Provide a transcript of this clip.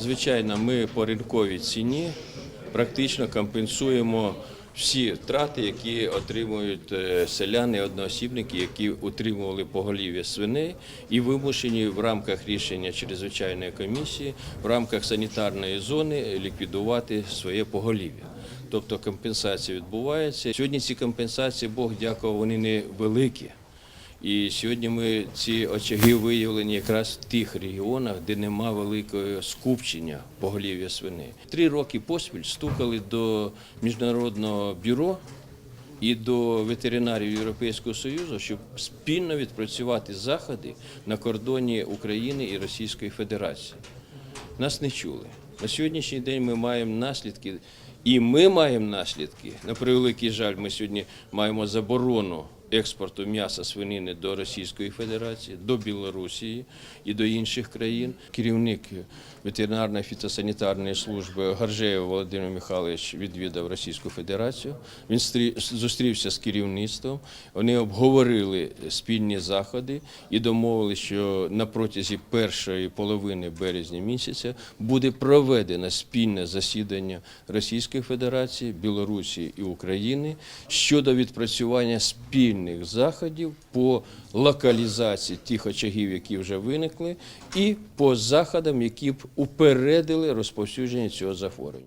Звичайно, ми по ринковій ціні практично компенсуємо всі втрати, які отримують е, селяни, одноосібники, які утримували поголів'я свиней і вимушені в рамках рішення чрезвичайної комісії, в рамках санітарної зони ліквідувати своє поголів'я. Тобто компенсація відбувається. Сьогодні ці компенсації, Бог дякував, вони не великі. І сьогодні ми ці очаги виявлені якраз в тих регіонах, де нема великого скупчення поголів'я свиней. Три роки поспіль стукали до міжнародного бюро і до ветеринарів Європейського Союзу, щоб спільно відпрацювати заходи на кордоні України і Російської Федерації. Нас не чули. На сьогоднішній день ми маємо наслідки, і ми маємо наслідки. На превеликий жаль, ми сьогодні маємо заборону експорту м'яса свинини до Російської Федерації, до Білорусі і до інших країн. Керівник ветеринарної фітосанітарної служби Гаржеєв Володимир Михайлович відвідав Російську Федерацію. Він стрі- зустрівся з керівництвом. Вони обговорили спільні заходи і домовились, що на протязі першої половини березня місяця буде проведено спільне засідання Російської Федерації, Білорусі і України щодо відпрацювання спільних заходів по локалізації тих очагів, які вже виникли, і по заходам, які б упередили розповсюдження цього захворювання.